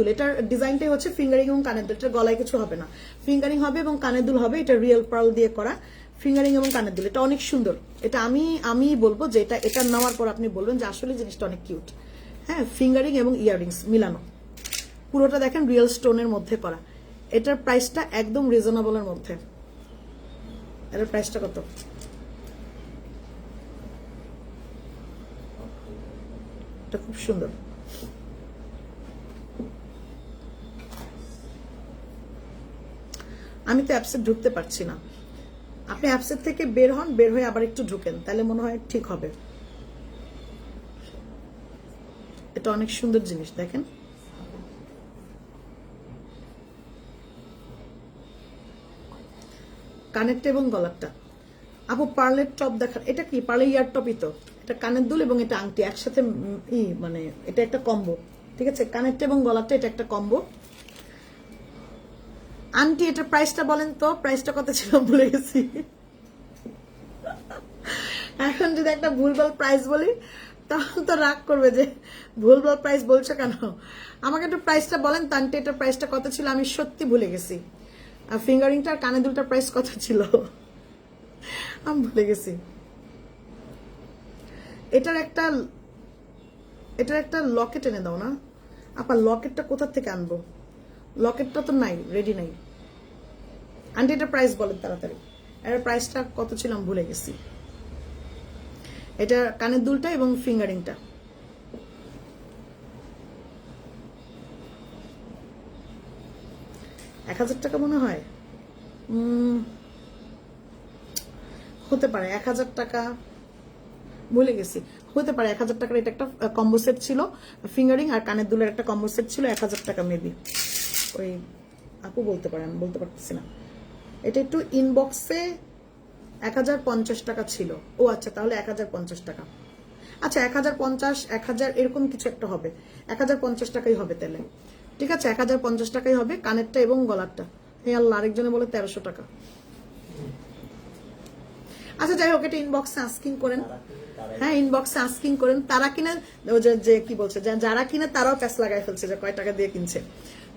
দুল এটার ডিজাইনটাই হচ্ছে ফিঙ্গারিং এবং কানের দুল এটা গলায় কিছু হবে না। ফিঙ্গারিং হবে এবং কানের দুল হবে। এটা রিয়েল পার্ল দিয়ে করা। ফিঙ্গারিং এবং কানের দুল এটা অনেক সুন্দর। এটা আমি আমি বলব যে এটা এটা নেওয়ার পর আপনি বলবেন যে আসলে জিনিসটা অনেক কিউট। হ্যাঁ ফিঙ্গারিং এবং ইয়াররিংস মিলানো। পুরোটা দেখেন রিয়েল স্টোনের মধ্যে করা। এটার প্রাইসটা একদম রিজনেবলের মধ্যে। এটার প্রাইসটা কত? এটা খুব সুন্দর। আমি তো অ্যাপসে ঢুকতে পারছি না। আপনি অ্যাপসের থেকে বের হন, বের হয়ে আবার একটু ঢুকেন, তাহলে মনে হয় ঠিক হবে। এটা অনেক সুন্দর জিনিস, দেখেন। কানেরটা এবং গলারটা। আপু, পার্লের টপ দেখা এটা কি? পার্লে ইয়ার টপই তো। এটা কানের দুল এবং এটা আংটি, একসাথে ই মানে এটা একটা কম্বো, ঠিক আছে? কানেরটা এবং গলারটা, এটা একটা কম্বো। আন্টি, এটা প্রাইসটা বলেন তো প্রাইসটা কত ছিল ভুলে গেছি। এখন যদি একটা ভুলভাল প্রাইস বলি তখন তো রাগ করবে যে ভুলভাল প্রাইস বলছো কেন? আমাকে একটু প্রাইসটা বলেন তো, আন্টি এটার প্রাইসটা কত ছিল আমি সত্যি ভুলে গেছি। আর ফিঙ্গারিংটা আর কানে দুলটার প্রাইস কত ছিল? আমি ভুলে গেছি। এটার একটা এটার একটা লকেট এনে দাও না। আপা লকেটটা কোথা থেকে আনব? লকেটটা তো নাই রেডি নাই। আন্টি এটা প্রাইস বলেন তাড়াতাড়ি। এটার প্রাইসটা কত ছিল আমি ভুলে গেছি। এটা কানের দুলটা এবং ফিঙ্গারিংটা এক হাজার টাকা মনে হয়? হতে পারে, এক হাজার টাকা। ভুলে গেছি। হতে পারে, এক হাজার টাকার এটা একটা কম্বো সেট ছিল। ফিঙ্গারিং আর কানের দুলের একটা কম্বো সেট ছিল, এক হাজার টাকা মেবি ওই, আপু বলতে পারে, আমি বলতে পারতেছি না। এটা একটু ইনবক্সে এক হাজার পঞ্চাশ টাকা ছিল। ও আচ্ছা তাহলে এক হাজার পঞ্চাশ টাকা। আচ্ছা এক হাজার পঞ্চাশ, এক হাজার এরকম কিছু একটা হবে। এক হাজার পঞ্চাশ টাকাই হবে তাহলে। ঠিক আছে, এক হাজার পঞ্চাশ টাকাই হবে কানেরটা এবং গলারটা। হ্যাঁ আল্লাহ আরেকজনে বলে তেরোশো টাকা। আচ্ছা যাই হোক, এটা ইনবক্সে আস্কিং করেন। হ্যাঁ ইনবক্সে আস্কিং করেন। তারা কিনা যে- কি বলছে যারা কিনা তারাও প্যাস লাগাই ফেলছে, যে কয় টাকা দিয়ে কিনছে।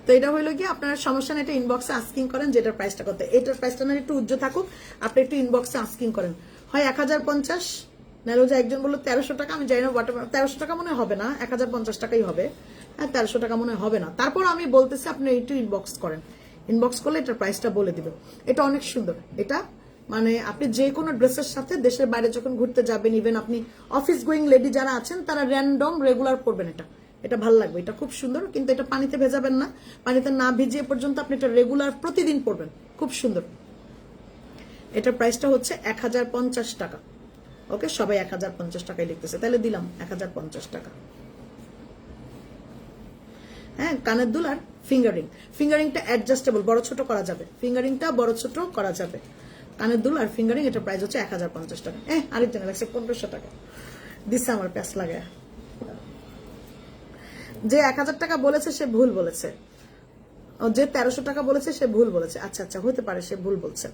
তো এটা হইল কি, আপনার সমস্যা নেই, এটা ইনবক্সে আস্কিং করেন, যেটার প্রাইসটা কত। এটার প্রাইসটা না, একটু উজ্জ্ব থাকুক, আপনি একটু ইনবক্সে আস্কিং করেন। হয় এক হাজার পঞ্চাশ, নাহলে যে একজন বলল তেরোশো টাকা, আমি জানি না তেরোশো টাকা মনে হবে না, এক হাজার পঞ্চাশ টাকাই হবে। হ্যাঁ তেরোশো টাকা মনে হবে না। তারপর আমি বলতেছি, আপনি একটু ইনবক্স করেন। ইনবক্স করলে এটার প্রাইসটা বলে দিবে। এটা অনেক সুন্দর। এটা মানে আপনি যে কোনো ড্রেসের সাথে দেশের বাইরে যখন ঘুরতে যাবেন ইভেন আপনি অফিস গোয়িং লেডি যারা আছেন, তারা র্যান্ডম রেগুলার পরবেন এটা। এটা ভালো লাগবে, এটা খুব সুন্দর, কিন্তু এটা পানিতে ভেজাবেন না। পানিতে না ভিজিয়ে পর্যন্ত আপনি এটা রেগুলার প্রতিদিন পরবেন, খুব সুন্দর। এটার প্রাইসটা হচ্ছে এক হাজার পঞ্চাশ টাকা। ওকে সবাই এক হাজার পঞ্চাশ টাকায় লিখতেছে তাহলে দিলাম এক হাজার পঞ্চাশ টাকা। হ্যাঁ কানের দুল আর ফিঙ্গারিং ফিঙ্গারিংটা অ্যাডজাস্টেবল বড় ছোট করা যাবে। ফিঙ্গারিংটা বড় ছোট করা যাবে। কানের দুল আর ফিঙ্গারিং এটার প্রাইস হচ্ছে এক হাজার পঞ্চাশ টাকা। হ্যাঁ আরেকজনে লাগছে পনেরোশো টাকা। দিচ্ছে আমার প্যাস লাগে যে এক হাজার টাকা বলেছে, সে ভুল বলেছে। যে তেরোশো টাকা বলেছে, সে ভুল বলেছে। আচ্ছা আচ্ছা হতে পারে সে ভুল বলছে।